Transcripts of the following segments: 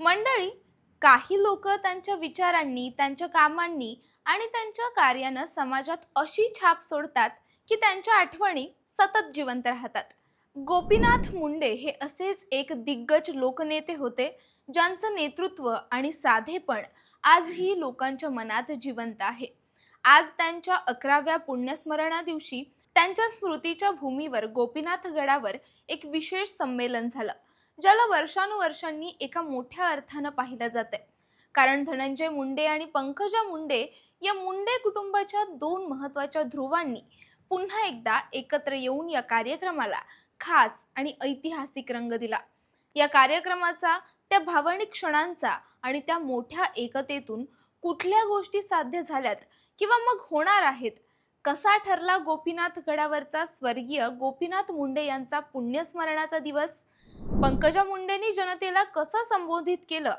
मंडळी काही लोक त्यांच्या विचारांनी त्यांच्या कामांनी आणि त्यांच्या कार्यानं समाजात अशी छाप सोडतात की त्यांच्या आठवणी सतत जिवंत राहतात. गोपीनाथ मुंडे हे असेच एक दिग्गज लोकनेते होते ज्यांचं नेतृत्व आणि साधेपण आजही लोकांच्या मनात जिवंत आहे. आज त्यांच्या अकराव्या पुण्यस्मरणा दिवशी त्यांच्या स्मृतीच्या भूमीवर गोपीनाथ गडावर एक विशेष संमेलन झालं. ज्याला वर्षानुवर्षांनी एका मोठ्या अर्थानं पाहिलं जाते कारण धनंजय मुंडे आणि पंकजा मुंडे या मुंडे कुटुंबाच्या दोन महत्त्वाच्या ध्रुवांनी पुन्हा एकदा एकत्र येऊन या कार्यक्रमाला खास आणि ऐतिहासिक रंग दिला. या कार्यक्रमाचा त्या भावनिक क्षणांचा आणि त्या मोठ्या एकतेतून कुठल्या गोष्टी साध्य झाल्यात किंवा मग होणार आहेत? कसा ठरला गोपीनाथ गडावरचा स्वर्गीय गोपीनाथ मुंडे यांचा पुण्यस्मरणाचा दिवस? पंकजा मुंडेंनी जनतेला कसं संबोधित केलं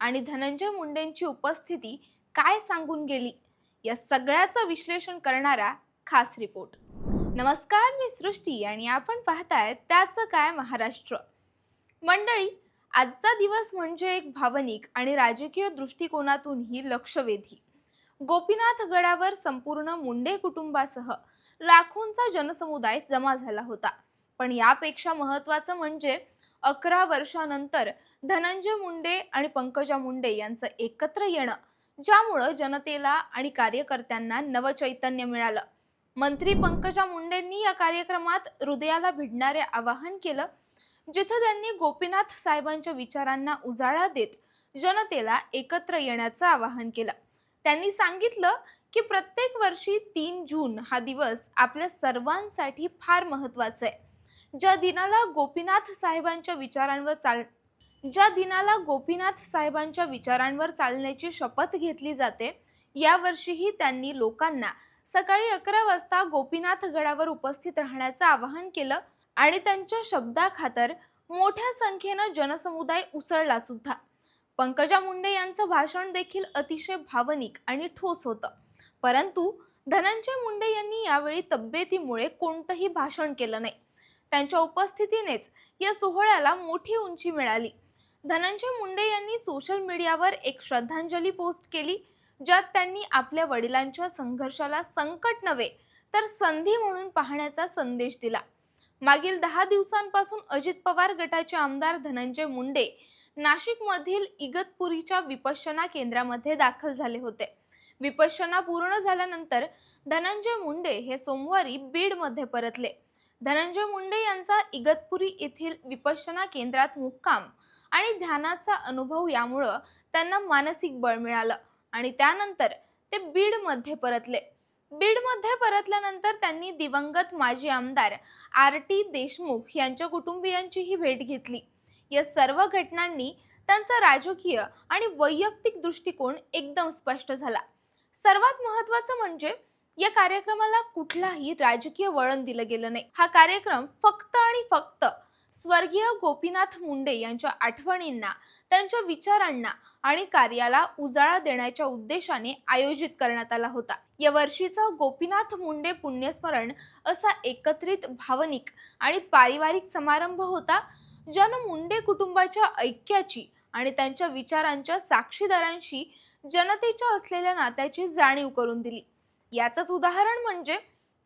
आणि धनंजय मुंडेंची उपस्थिती काय सांगून गेली या सगळ्याचं विश्लेषण करणारा खास रिपोर्ट. नमस्कार मी सृष्टी आणि आपण पाहताय त्याचं काय महाराष्ट्र. मंडळी आजचा दिवस म्हणजे एक भावनिक आणि राजकीय दृष्टिकोनातूनही लक्षवेधी. गोपीनाथ गडावर संपूर्ण मुंडे कुटुंबासह लाखोंचा जनसमुदाय जमा झाला होता. पण यापेक्षा महत्त्वाचं म्हणजे अकरा वर्षानंतर धनंजय मुंडे आणि पंकजा मुंडे यांचं एकत्र येणं ज्यामुळं जनतेला आणि कार्यकर्त्यांना नवचैतन्य मिळालं. मंत्री पंकजा मुंडेंनी या कार्यक्रमात हृदयाला भिडणारे आवाहन केलं जिथं त्यांनी गोपीनाथ साहेबांच्या विचारांना उजाळा देत जनतेला एकत्र येण्याचं आवाहन केलं. त्यांनी सांगितलं की प्रत्येक वर्षी तीन जून हा दिवस आपल्या सर्वांसाठी फार महत्त्वाचा आहे. ज्या दिनाला गोपीनाथ साहेबांच्या विचारांवर चाल ज्या दिनाला गोपीनाथ साहेबांच्या विचारांवर चालण्याची शपथ घेतली जाते यावर्षीही त्यांनी लोकांना सकाळी अकरा वाजता गोपीनाथ गडावर उपस्थित राहण्याचं आवाहन केलं आणि त्यांच्या शब्दाखातर मोठ्या संख्येनं जनसमुदाय उसळला सुद्धा. पंकजा मुंडे यांचं भाषण देखील अतिशय भावनिक आणि ठोस होतं. परंतु धनंजय मुंडे यांनी यावेळी तब्येतीमुळे कोणतंही भाषण केलं नाही. त्यांच्या उपस्थितीनेच या सोहळ्याला मोठी उंची मिळाली. धनंजय मुंडे यांनी सोशल मीडियावर एक श्रद्धांजली पोस्ट केली ज्यात त्यांनी आपल्या वडिलांच्या संघर्षाला संकट नव्हे तर संधी म्हणून पाहण्याचा संदेश दिला. मागील दहा दिवसांपासून अजित पवार गटाचे आमदार धनंजय मुंडे नाशिकमधील इगतपुरीच्या विपश्यना केंद्रामध्ये दाखल झाले होते. विपश्यना पूर्ण झाल्यानंतर धनंजय मुंडे हे सोमवारी बीडमध्ये परतले. धनंजय मुंडे यांचा इगतपुरी येथील विपश्यना केंद्रात मुक्काम आणि ध्यानाचा अनुभव यामुळं त्यांना मानसिक बळ मिळालं आणि त्यानंतर ते बीडमध्ये परतले. बीडमध्ये परतल्यानंतर त्यांनी दिवंगत माजी आमदार आर टी देशमुख यांच्या कुटुंबियांचीही भेट घेतली. या सर्व घटनांनी त्यांचा राजकीय आणि वैयक्तिक दृष्टिकोन एकदम स्पष्ट झाला. सर्वात महत्वाचं म्हणजे या कार्यक्रमाला कुठलाही राजकीय वळण दिलं गेलं नाही. हा कार्यक्रम फक्त आणि फक्त स्वर्गीय गोपीनाथ मुंडे यांच्या आठवणींना त्यांच्या विचारांना आणि कार्याला उजाळा देण्याच्या उद्देशाने आयोजित करण्यात आला होता. या वर्षीचा गोपीनाथ मुंडे पुण्यस्मरण असा एकत्रित भावनिक आणि पारिवारिक समारंभ होता ज्यानं मुंडे कुटुंबाच्या ऐक्याची आणि त्यांच्या विचारांच्या साक्षीदारांशी जनतेच्या असलेल्या नात्याची जाणीव करून दिली. याचंच उदाहरण म्हणजे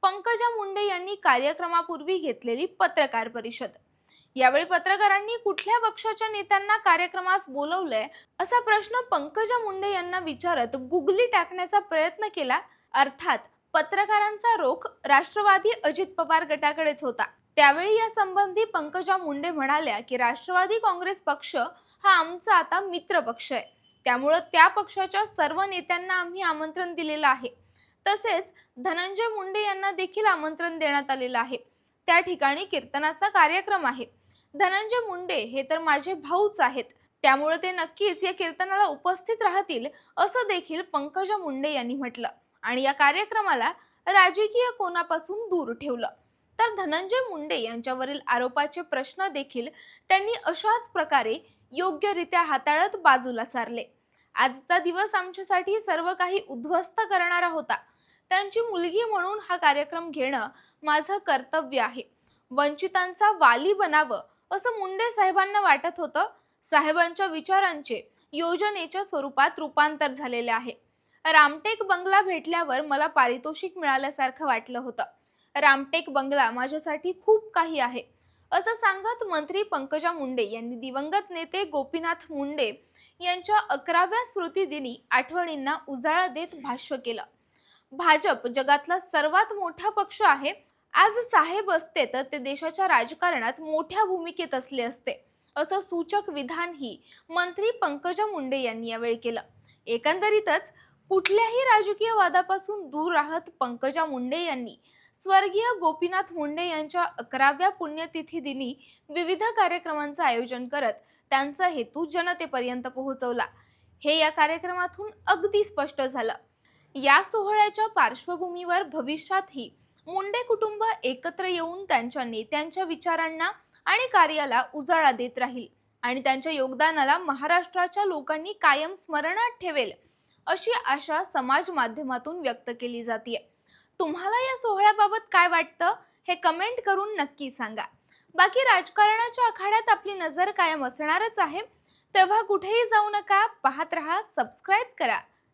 पंकजा मुंडे यांनी कार्यक्रमापूर्वी घेतलेली पत्रकार परिषद. यावेळी पत्रकारांनी कुठल्या पक्षाच्या नेत्यांना कार्यक्रमास बोलवलंय असा प्रश्न पंकजा मुंडे यांना विचारत गुगली टाकण्याचा प्रयत्न केला. अर्थात पत्रकारांचा रोख राष्ट्रवादी अजित पवार गटाकडेच होता. त्यावेळी या संबंधी पंकजा मुंडे म्हणाल्या की राष्ट्रवादी काँग्रेस पक्ष हा आमचा आता मित्र पक्ष आहे. त्यामुळं त्या पक्षाच्या सर्व नेत्यांना आम्ही आमंत्रण दिलेलं आहे. तसेच धनंजय मुंडे यांना देखील आमंत्रण देण्यात आलेलं आहे. त्या ठिकाणी कीर्तनाचा कार्यक्रम आहे. धनंजय मुंडे हे तर माझे भाऊच आहेत. त्यामुळे ते नक्कीच या कीर्तनाला उपस्थित राहतील असं देखील पंकजा मुंडे यांनी म्हटलं. आणि या कार्यक्रमाला राजकीय कोणापासून दूर ठेवलं? तर धनंजय मुंडे यांच्यावरील आरोपाचे प्रश्न देखील त्यांनी अशाच प्रकारे योग्यरित्या हाताळत बाजूला सारले. आजचा दिवस आमच्यासाठी सर्व काही उद्ध्वस्त करणारा होता. त्यांची मुलगी म्हणून हा कार्यक्रम घेणं माझं कर्तव्य आहे. वंचितांचा वाली बनावं असं मुंडे साहेबांना वाटत होतं. साहेबांच्या विचारांचे योजनेच्या स्वरूपात रूपांतर झालेले आहे. रामटेक बंगला भेटल्यावर मला पारितोषिक मिळाल्यासारखं वाटलं होतं. रामटेक बंगला माझ्यासाठी खूप काही आहे. असं सांगत मंत्री पंकजा मुंडे यांनी दिवंगत नेते गोपीनाथ मुंडे यांच्या अकराव्या स्मृतिदिनी आठवणींना उजाळा देत भाष्य केलं. भाजप जगातला सर्वात मोठा पक्ष आहे. आज साहेब असते तर ते देशाच्या राजकारणात मोठ्या भूमिकेत असले असते. असं सूचक विधानही मंत्री पंकजा मुंडे यांनी यावेळी केलं. एकंदरीतच कुठल्याही राजकीय वादापासून दूर राहत पंकजा मुंडे यांनी स्वर्गीय गोपीनाथ मुंडे यांच्या अकराव्या पुण्यतिथी दिनी विविध कार्यक्रमांचं आयोजन करत त्यांचा हेतू जनतेपर्यंत पोहोचवला. हे या कार्यक्रमातून अगदी स्पष्ट झालं. या सोहळ्याच्या पार्श्वभूमीवर भविष्यातही मुंडे कुटुंब एकत्र येऊन त्यांच्या नेत्यांच्या विचारांना आणि कार्याला उजाळा देत राहील आणि त्यांच्या योगदानाला महाराष्ट्राच्या लोकांनी कायम स्मरणात ठेवेल अशी आशा समाज माध्यमातून व्यक्त केली जाते तुम्हाला या सोहळ्याबाबत काय वाटतं हे कमेंट करून नक्की सांगा. बाकी राजकारणाच्या आखाड्यात आपली नजर कायम असणारच आहे. तेव्हा कुठेही जाऊ नका पाहत रहा सबस्क्राईब करा.